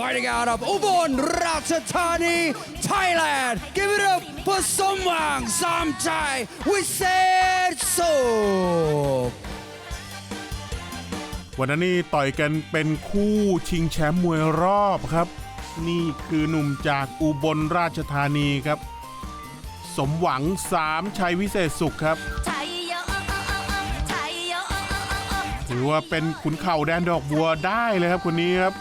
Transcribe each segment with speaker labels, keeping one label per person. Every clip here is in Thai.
Speaker 1: fighting out of Ubon Ratchathani, Thailand. Give it up for Somwang Samchai. We said so.
Speaker 2: วันนั้นนี่ต่อยกันเป็นคู่ชิงแชมป์มวยรอบครับ นี่คือหนุ่มจากอุบลราชธานีครับ สมหวังสามชัยวิเศษสุขครับ ถือว่าเป็นขุนเข่าแดนดอกบัวได้เลยครับคนนี้ครับ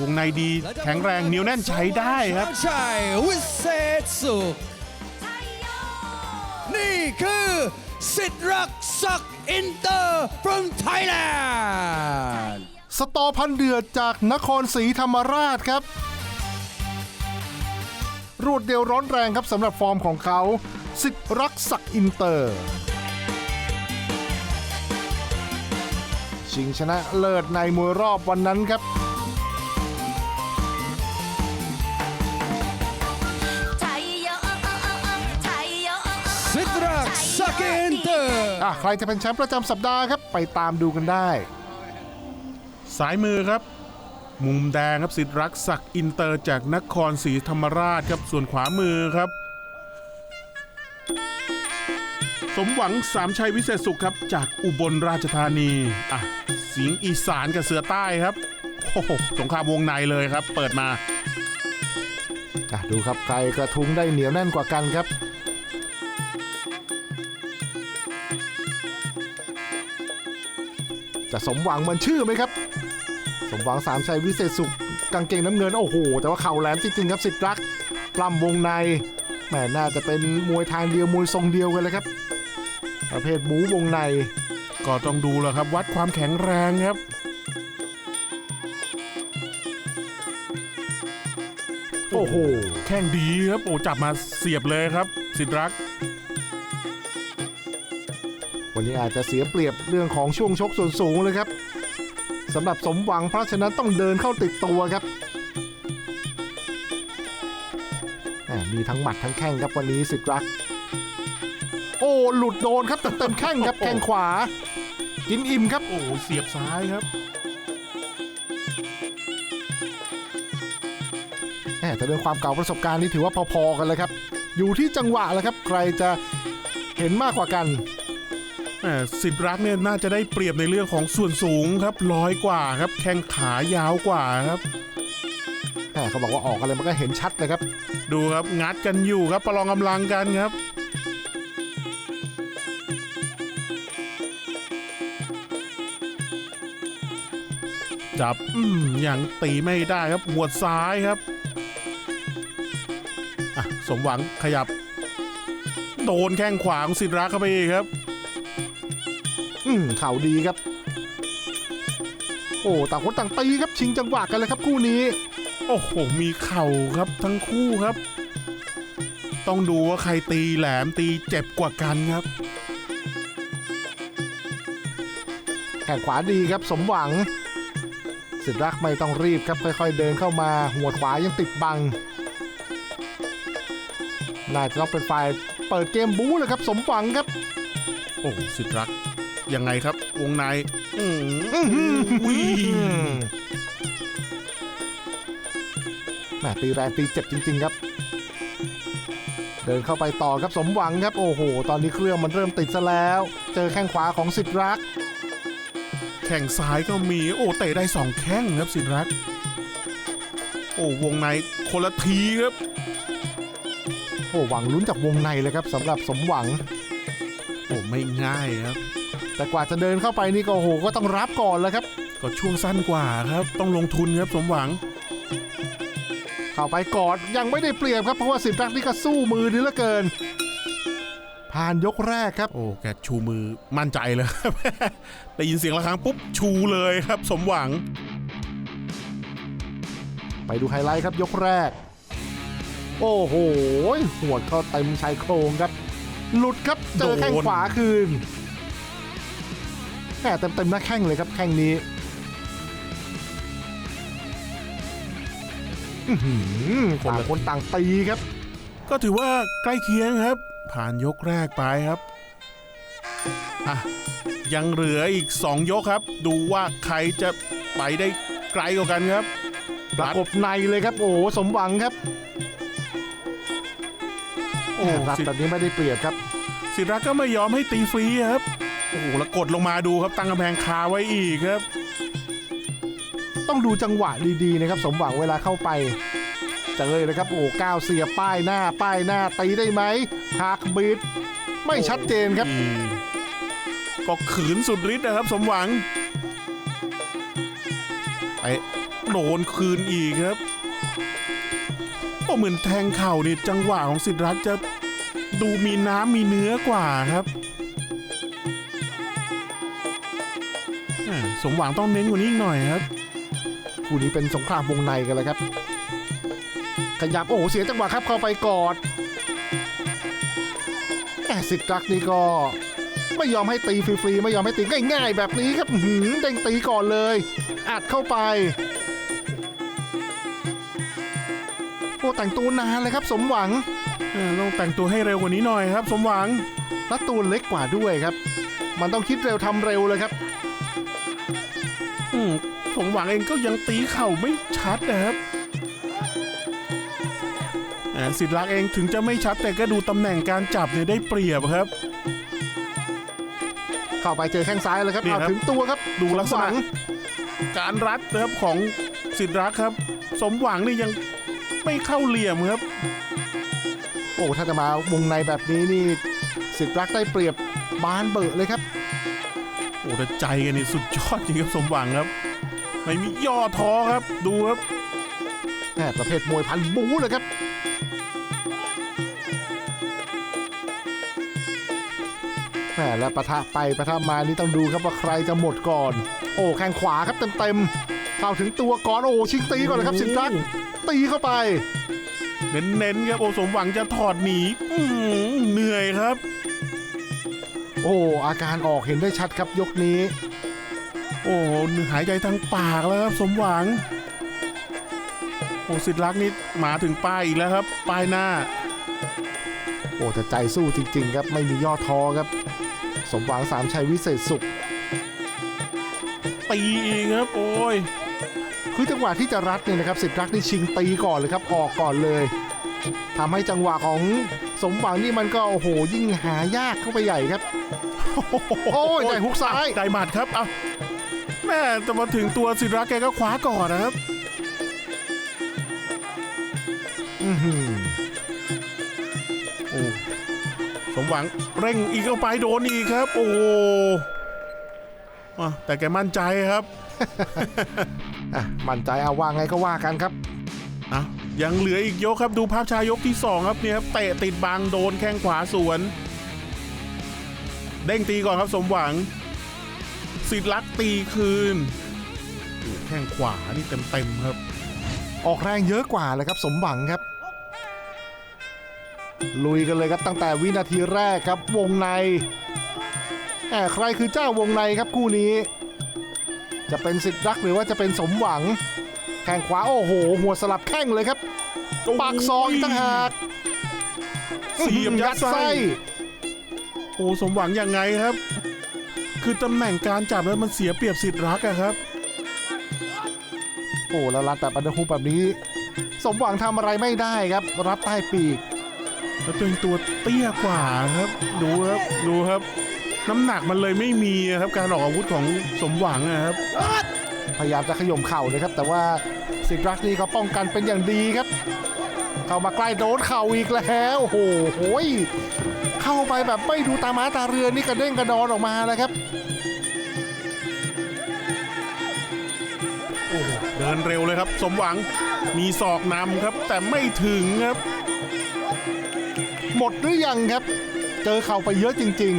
Speaker 2: วงในดีแข็งแรงเหนียวแน่นใช้ได้ครับ
Speaker 1: Samchai. We said so.
Speaker 3: ชัยโย
Speaker 1: นี่คือสิทธิ์รักศักดิ์อินเตอร์ from Thailand
Speaker 4: สตอพันเดือดจากนครศรีธรรมราชครับ รวดเดียวร้อนแรงครับสำหรับฟอร์มของเขา สิทธิ์รักศักดิ์อินเตอร์ ชิงชนะเลิศในมวยรอบวันนั้นครับ
Speaker 1: อร์
Speaker 4: อะใครจะเป็นแชมป์ประจำสัปดาห์ครับ ไปตามดูกันได้
Speaker 2: สายมือครับ มุมแดงครับสิทธิรักษ์ศักดิ์อินเตอร์จากนครศรีธรรมราชครับส่วนขวามือครับ สมหวังสามชัยวิเศษสุขครับ จากอุบลราชธานีอะสิงห์อีสานกับเสือใต้ครับโอ้โหสงครามวงในเลยครับ เปิดมา
Speaker 4: อะดูครับใครกระทุ้งได้เหนียวแน่นกว่ากันครับ จะสมหวังเหมันชื่อไหมครับ สมหวังสามชัยวิเศษสุขกางเกงน้ำเงินโอ้โห แต่ว่าเข่าแหลมจริงๆครับสิทธิ์รักปล้ำวงในแหมน่าจะเป็นมวยทางเดียวมวยทรงเดียวกันเลยครับ ประเภทบูวงใน
Speaker 2: ก็ต้องดูแล้วครับ วัดความแข็งแรงครับ
Speaker 4: โอ้โห
Speaker 2: แข้งดีครับโอ้จับมาเสียบเลยครับ สิทธิรักษ์
Speaker 4: วันนี้อาจจะเสียเปรียบเรื่องของช่วงชกส่วนสูงเลยครับสำหรับสมหวังเพราะฉะนั้นต้องเดินเข้าติดตัวครับแหม่มีทั้งหมัดทั้งแข้งครับวันนี้สิทธิ์รัก โอ้หลุดโดนครับเต็มๆแข้งครับแข้งขวา กินอิ่มครับ
Speaker 2: โอ้เสียบซ้ายครับ
Speaker 4: แหม่แต่เรื่องความเก่าประสบการณ์นี่ถือว่าพอๆกันเลยครับ อยู่ที่จังหวะแหล้วครับ ใครจะเห็นมากกว่ากัน
Speaker 2: แหม่ สิทธิรักษ์เนี่ยน่าจะได้เปรียบในเรื่องของส่วนสูงครับร้อยกว่าครับ แข้งขายาวกว่าครับ
Speaker 4: แหม่เขาบอกว่าออกอะไรมันก็เห็นชัดเลยครับ
Speaker 2: ดูครับงัดกันอยู่ครับประลองกำลังกันครับจับอืมยังตีไม่ได้ครับหัวดซ้ายครับอะสมหวังขยับ โดนแข้งขวาของสิทธิรักษ์เข้าไปอีกครับ
Speaker 4: อืม เข่าดีครับ โอ้ต่างคนต่างตีครับชิงจังหวะกันเลยครับคู่นี้
Speaker 2: โอ้โห มีเข่าครับทั้งคู่ครับ ต้องดูว่าใครตีแหลมตีเจ็บกว่ากันครับ
Speaker 4: แข่งขวาดีครับสมหวังสิทธิ์รักไม่ต้องรีบครับค่อยๆเดินเข้ามาหัวขวายังติดบังน่าจะต้องเป็นฝ่ายเปิดเกมบู๊เลยครับสมหวังครับ
Speaker 2: โอ้สิทธิรักษ์ ยังไงครับ วงในอืม
Speaker 4: อื้อหือ
Speaker 2: อุ้ย
Speaker 4: แหม่ตีแรงตีเจ็บจริง ๆ ครับ เดินเข้าไปต่อครับสมหวังครับ โอ้โห ตอนนี้เครื่องมันเริ่มติดซะแล้ว เจอแข้งขวาของสิทธิ์รัก
Speaker 2: แข่งซ้ายก็มีโอ้เตะได้สองแข้งครับสิทธิรักษ์โอ้วงในคนละทีครับ
Speaker 4: โอ้หวังลุ้นจากวงในเลยครับสำหรับสมหวัง
Speaker 2: โอ้ไม่ง่ายครับ
Speaker 4: แต่กว่าจะเดินเข้าไปนี่ก็โอ้โหก็ต้องรับก่อนแล้วครับ
Speaker 2: ก็ช่วงสั้นกว่าครับ ต้องลงทุนครับสมหวัง
Speaker 4: เข้าไปกอดยังไม่ได้เปรียบครับเพราะว่าสิทธิ์รักนี่ก็สู้มือดีเหลือเกิน ผ่านยกแรกครับ
Speaker 2: โอ้แกชูมือมั่นใจเลยครับได้ยินเสียงระฆังปุ๊บชูเลยครับ สมหวัง
Speaker 4: ไปดูไฮไลท์ครับยกแรก โอ้โหหัวดเข้าเต็มชายโครงครับ หลุดครับเจอแข้ง
Speaker 2: โดน
Speaker 4: ขวาคืน แหมเต็มเต็มๆหน้าแข้งเลยครับแข้งนี้อื้อหือต่างคนต่างตีครับ
Speaker 2: ก็ถือว่าใกล้เคียงครับ ผ่านยกแรกไปครับอะยังเหลืออีก 2 ยกครับ ดูว่าใครจะไปได้ไกลกว่ากันครับ
Speaker 4: ประกบในเลยครับ โอ้โหสมหวังครับ
Speaker 2: โอ้
Speaker 4: รับ
Speaker 2: สิ
Speaker 4: แบบนี้ไม่ได้เปรียบครับ
Speaker 2: สิทธิ์รักก็ไม่ยอมให้ตีฟรีครับ โอ้โหแล้วกดลงมาดูครับตั้งกำแพงคาไว้อีกครับ
Speaker 4: ต้องดูจังหวะดีๆนะครับสมหวังเวลาเข้าไปเจอเลยนะครับโอ้ก้าวเสียป้ายหน้าป้ายหน้าตีได้ไหมหักบิด ไม่ชัดเจนครับ
Speaker 2: ก็ขืนสุดฤทธิ์นะครับ สมหวังไปโดนคืนอีกครับโอ้เหมือนแทงเข่านี่จังหวะของสิทธิ์รักจะดูมีน้ำมีเนื้อกว่าครับ สมหวังต้องเน้นกว่านี้อีกหน่อยครับ
Speaker 4: คู่นี้เป็นสงครามวงในกันแล้วครับ ขยับโอ้โหเสียจังหวะครับเข้าไปกอดแอบสิทธิ์รักนี่ก็ไม่ยอมให้ตีฟรีๆไม่ยอมให้ตีง่ายๆ แบบนี้ครับอื้อหือเด้งตีก่อนเลยอัดเข้าไปโอ้แต่งตัวนานเลยครับ สมหวัง
Speaker 2: เออต้องแต่งตัวให้เร็วกว่านี้หน่อยครับ สมหวัง
Speaker 4: และตัวเล็กกว่าด้วยครับ มันต้องคิดเร็วทำเร็วเลยครับ
Speaker 2: อืมสมหวังเองก็ยังตีเข่าไม่ชัดนะครับอ่าสิทธิ์รักเองถึงจะไม่ชัดแต่ก็ดูตำแหน่งการจับเนี่ยได้เปรียบครับ
Speaker 4: เข้าไปเจอแข้งซ้ายเลยครับ
Speaker 2: นี่
Speaker 4: เอา
Speaker 2: ครับ
Speaker 4: ถึงตัวครับ
Speaker 2: ดูลักษ
Speaker 4: สมห
Speaker 2: ณะ
Speaker 4: วัง
Speaker 2: การรัดนะครับของสิทธิ์รักครับ สมหวังนี่ยังไม่เข้าเหลี่ยมครับ
Speaker 4: โอ้ถ้าจะมาวงในแบบนี้นี่สิทธิ์รักได้เปรียบบานเบอะเลยครับ
Speaker 2: โอ้แต่ใจกันนี่สุดยอดจริงครับสมหวังครับ ไม่มีย่อท้อครับ ดูครับ
Speaker 4: แหมประเภทมวยพันบู๊เลยครับแหมแล้วปะทะไปปะทะมานี่ต้องดูครับว่าใครจะหมดก่อน โอ้แข้งขวาครับเต็มๆเข้าถึงตัวก่อน โอ้ชิงตีก่อนเลยครับสิทธิ์รักตีเข้าไป
Speaker 2: เน้นๆครับโอ้สมหวังจะถอดหนีอื้อหือเหนื่อยครับ
Speaker 4: โอ้อาการออกเห็นได้ชัดครับยกนี้
Speaker 2: โอ้หหายใจทางปากแล้วครับสมหวัง โอ้สิทธิ์รักนี่มาถึงป้ายอีกแล้วครับ ป้ายหน้า
Speaker 4: โอ้แต่ใจสู้จริง ๆ ครับไม่มีย่อท้อครับ สมหวังสามชัยวิเศษสุข
Speaker 2: ตีอีกครับโอ้ย
Speaker 4: คือจังหวะที่จะรัดเนี่ยนะครับสิทธิ์รักนี่ชิงตีก่อนเลยครับออกก่อนเลยทำให้จังหวะของ สมหวังนี่มันก็โอ้โหยิ่งหายากเข้าไปใหญ่ครับ โอ้ยได้ฮุกซ้าย
Speaker 2: ได้หมัดครับเอาแม่แต่มาถึงตัวสิทธิ์รักแกก็คว้าก่อนนะครับ
Speaker 4: อื้อหือ
Speaker 2: โอ้สมหวังเร่งอีกเข้าไปโดนอีกครับ โอ้โหอะแต่แกมั่นใจครับ
Speaker 4: อะมั่นใจเอาว่าไงก็ว่ากันครับ
Speaker 2: อะ ยังเหลืออีกยกครับดูภาพชายกที่สองครับเนี่ยครับเตะติดบังโดนแข้งขวาสวน เด้งตีก่อนครับสมหวัง สิทธิ์รักตีคืนแข้งขวานี่เต็มๆครับ
Speaker 4: ออกแรงเยอะกว่าเลยครับสมหวังครับ ลุยกันเลยครับตั้งแต่วินาทีแรกครับวงในแอบใครคือเจ้าวงในครับคู่นี้ จะเป็นสิทธิ์รักหรือว่าจะเป็นสมหวัง ข้งขวา โอ้โห หัวสลับแข้งเลยครับปากซอยอีกต่างหาก
Speaker 2: เสียบยัดไส้โอ้สมหวังยังไงครับ คือตำแหน่งการจับแล้วมันเสียเปรียบสิทธิ์รักอะครับ
Speaker 4: โอ้แล้วรัดแบบอันเดอร์ฮูปแบบนี้ สมหวังทำอะไรไม่ได้ครับ รับใต้ปีก
Speaker 2: แล้วตัวเองตัวเตี้ยกว่าครับ ดูครับดูครับ น้ำหนักมันเลยไม่มีอะครับ การออกอาวุธของสมหวังอะครับ
Speaker 4: พยายามจะขย่มเข่าเลยครับ แต่ว่าสิทธิ์รักนี่เขาป้องกันเป็นอย่างดีครับ เข้ามาใกล้โดนเข่าอีกแล้วโอ้โหโหยเข้าไปแบบไม่ดูตาม้าตาเรือนี่กระเด้งกระดอนออกมาแล้วครับ
Speaker 2: โอ้โหเดินเร็วเลยครับ สมหวังมีศอกนำครับ แต่ไม่ถึงครับ
Speaker 4: หมดหรือยังครับ เจอเข่าไปเยอะจริง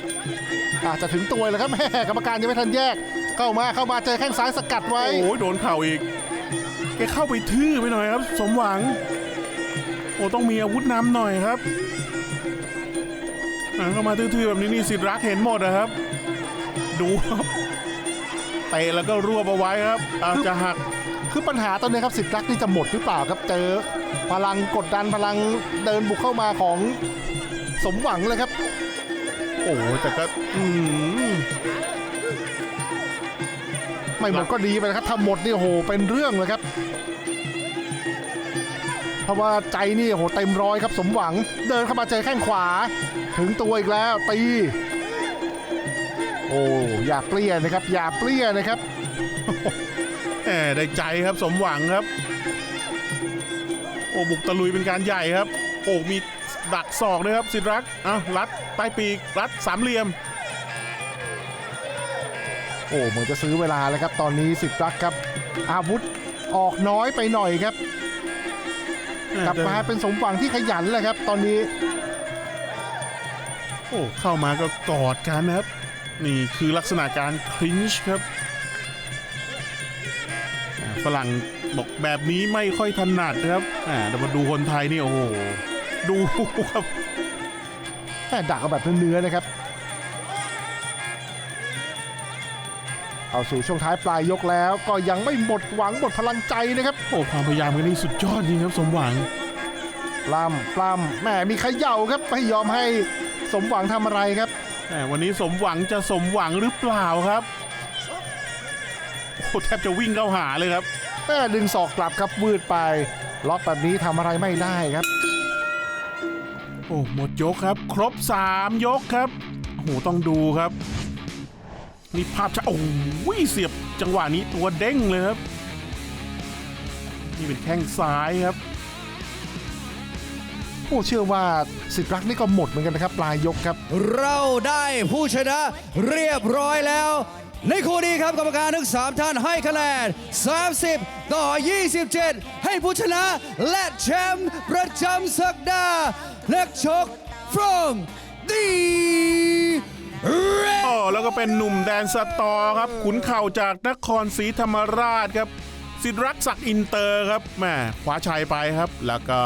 Speaker 4: ๆ อาจจะถึงตัวแล้วครับแม่กรรมการยังไม่ทันแยก เข้ามาเข้ามาเจอแข้งซ้ายสกัดไว้
Speaker 2: โอ้ยโดนเข่าอีก แกเข้าไปทื่อไปหน่อยครับ สมหวัง โอ้ต้องมีอาวุธนำหน่อยครับอะเข้ามาทื่อๆแบบนี้นี่สิทธิ์รักเห็นหมดนะครับ ดูครับเตะแล้วก็รวบเอาไว้ครับอาจะหัก
Speaker 4: คือปัญหาตอนนี้ครับสิทธิ์รักนี่จะหมดหรือเปล่าครับเจอพลังกดดันพลังเดินบุกเข้ามาของสมหวังเลยครับ
Speaker 2: โอ้โหแต่ก็อืม
Speaker 4: ไม่หมดก็ดีไปนะครับถ้าหมดนี่โหเป็นเรื่องเลยครับ เพราะว่าใจนี่โหเต็มร้อยครับสมหวัง เดินเข้ามาเจอแข้งขวา ถึงตัวอีกแล้วตี โอ้อย่าเปรี้ยนะครับ อย่าเปรี้ยนะครับ
Speaker 2: แหมได้ใจครับสมหวังครับ โอ้บุกตะลุยเป็นการใหญ่ครับ โอ้มีดักศอกด้วยครับสิรักอ้าวรัดใต้ปีกรัดสามเหลี่ยม
Speaker 4: โอ้เหมือนจะซื้อเวลาเลยครับ ตอนนี้สิบรักครับ อาวุธออกน้อยไปหน่อยครับ กลับมาเป็นสมหวังที่ขยันแหละครับ ตอนนี้
Speaker 2: โอ้เข้ามาก็กอดกันนะครับ นี่คือลักษณะการคลินช์ครับอ่าฝรั่งบอกแบบนี้ไม่ค่อยถนัดนะครับอ่าเดี๋ยวมาดูคนไทยนี่โอ้โหดูครับ
Speaker 4: แค่ดักเอาแบบเนื้อๆนะครับ เอาสู่ช่วงท้ายปลายยกแล้วก็ยังไม่หมดหวังหมดพลังใจนะครับ
Speaker 2: โอ้ความพยายามกันนี่สุดยอดจริงครับสมหวัง
Speaker 4: ปล้ำปล้ำแหมมีเขย่าครับไม่ยอมให้สมหวังทำอะไรครับ
Speaker 2: แหมวันนี้สมหวังจะสมหวังหรือเปล่าครับโอ้แทบจะวิ่งเข้าหาเลยครับ
Speaker 4: แม่ดึงศอกกลับครับวืดไป ล็อกแบบนี้ทำอะไรไม่ได้ครับ
Speaker 2: โอ้หมดยกครับ ครบ 3 ยกครับโอ้โหต้องดูครับ นี่ภาพจะโอ้ยเสียบจังหวะนี้ตัวเด้งเลยครับ นี่เป็นแข้งซ้ายครับ
Speaker 4: โอ้เชื่อว่าสิทธิ์รักนี่ก็หมดเหมือนกันนะครับปลายยกครับ
Speaker 1: เราได้ผู้ชนะเรียบร้อยแล้ว ในคู่นี้ครับกรรมการทั้ง 3 ท่านให้คะแนน 30 ต่อ 27 ให้ผู้ชนะและแชมป์ประจำสัปดาห์นักชก from the red
Speaker 2: โอ้แล้ว ก็เป็นหนุ่มแดนสตอครับขุนเข่าจากนครศรีธรรมราชครับสิรักษ์ศักดิ์อินเตอร์ครับแม่คว้าชัยไปครับแล้วก็